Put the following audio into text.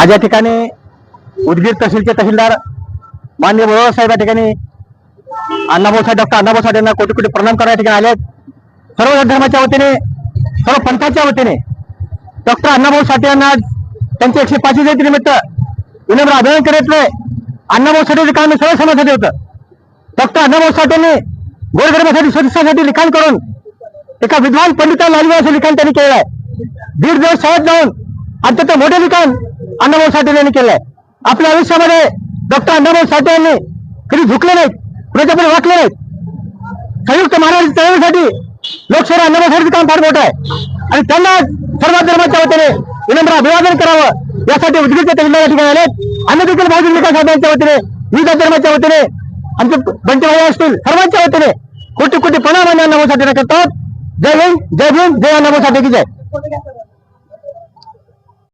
आज या ठिकाणी उदगीर तहसीलचे तहसीलदार मान्य बरोबर साहेब या ठिकाणी अण्णाभाऊ साहेब डॉक्टर अण्णाभाऊ साहेब यांना कोटी कोटी प्रणाम करण्या ठिकाणी आलेत. सर्व धर्माच्या वतीने सर्व पंथाच्या वतीने डॉक्टर अण्णाभाऊ साठे यांना आज त्यांच्या एकशे पाचशे जयंतीनिमित्त विनम्र अभिनंदन करीत नाही. अण्णाभाऊ साठेचं काम सर्व समाजासाठी होतं. डॉक्टर अण्णाभाऊ साठेंनी गोरगरबासाठी स्वच्छतेसाठी लिखाण करून एका विद्वान पंडिता असं लिखाण त्यांनी केलं आहे. दीड दिवस शाळेत जाऊन अत्यंत मोठे लिखाण अण्णाभाऊ साठे यांनी केलंय. आपल्या आयुष्यामध्ये डॉक्टर अण्णाभाऊ साठे यांनी कधी झुकले नाहीत कुणाच्यापुढे वाकले नाहीत. संयुक्त महाराष्ट्र चळवळीसाठी लोकशाही अण्णाभाऊ काम फार मोठं आहे. आणि त्यांना सर्व धर्माच्या वतीने विनम्र अभिवादन करावं यासाठी उद्गीत त्यांना या ठिकाणी आले अन्य देखील भाजप विकास साहेबांच्या वतीने विविध धर्माच्या वतीने आमचे बंटी भाई असतील सर्वांच्या वतीने कोटी कोटी प्रणाम अण्णाभाऊ साठे करतात. जय हिंद जय भीम जय अण्णाभाऊ साठे की जय.